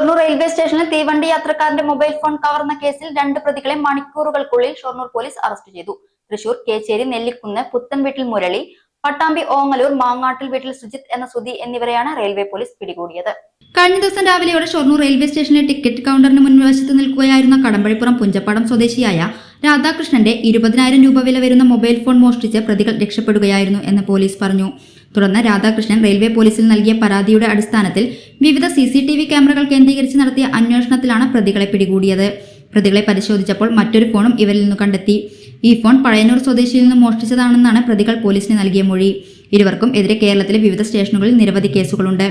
Shoranur railway സ്റ്റേഷനിൽ തീവണ്ടി യാത്രക്കാരന്റെ mobile phone കവർന്ന കേസിൽ രണ്ട് പ്രതികളെ മണിക്കൂറുകൾക്കുള്ളിൽ ഷൊർണൂർ പോലീസ് അറസ്റ്റ് ചെയ്തു. തൃശൂർ കേച്ചേരി നെല്ലിക്കുന്ന് പുത്തൻവീട്ടിൽ മുരളി പട്ടാമ്പി ഓങ്ങലൂർ മാങ്ങാട്ടിൽ വീട്ടിൽ സുജിത് എന്ന സുധി എന്നിവരെയാണ് റെയിൽവേ പോലീസ് പിടികൂടിയത്. കഴിഞ്ഞ ദിവസം രാവിലെയോടെ ഷൊർണൂർ റെയിൽവേ സ്റ്റേഷനിലെ ടിക്കറ്റ് കൗണ്ടറിന് മുൻവശത്ത് നിൽക്കുകയായിരുന്ന കടമ്പഴിപ്പുറം പുഞ്ചപ്പാടം സ്വദേശിയായ രാധാകൃഷ്ണന്റെ ഇരുപതിനായിരം രൂപ വില വരുന്ന മൊബൈൽ ഫോൺ മോഷ്ടിച്ച് പ്രതികൾ രക്ഷപ്പെടുകയായിരുന്നു എന്ന് പോലീസ് പറഞ്ഞു. തുടർന്ന് രാധാകൃഷ്ണൻ റെയിൽവേ പോലീസിൽ നൽകിയ പരാതിയുടെ അടിസ്ഥാനത്തിൽ വിവിധ സി സി ടി വി ക്യാമറകൾ കേന്ദ്രീകരിച്ച് നടത്തിയ അന്വേഷണത്തിലാണ് പ്രതികളെ പിടികൂടിയത്. പ്രതികളെ പരിശോധിച്ചപ്പോൾ മറ്റൊരു ഫോണും ഇവരിൽ നിന്ന് കണ്ടെത്തി. ഈ ഫോൺ പഴയന്നൂർ സ്വദേശിയിൽ നിന്ന് മോഷ്ടിച്ചതാണെന്നാണ് പ്രതികൾ പോലീസിന് നൽകിയ മൊഴി. ഇരുവർക്കും എതിരെ കേരളത്തിലെ വിവിധ സ്റ്റേഷനുകളിൽ നിരവധി കേസുകളുണ്ട്.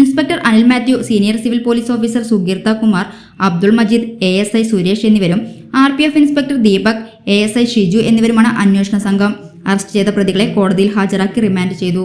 Inspector Anil Mathew senior civil police officer Sugeertha Kumar Abdul Majeed A S I Suresh എന്നിവരും R P F inspector Deepak A S I Shiju എന്നിവരുമാണ് അന്വേഷണ സംഘം. അറസ്റ്റ് ചെയ്ത പ്രതികളെ കോടതിയിൽ ഹാജരാക്കി റിമാൻഡ് ചെയ്തു.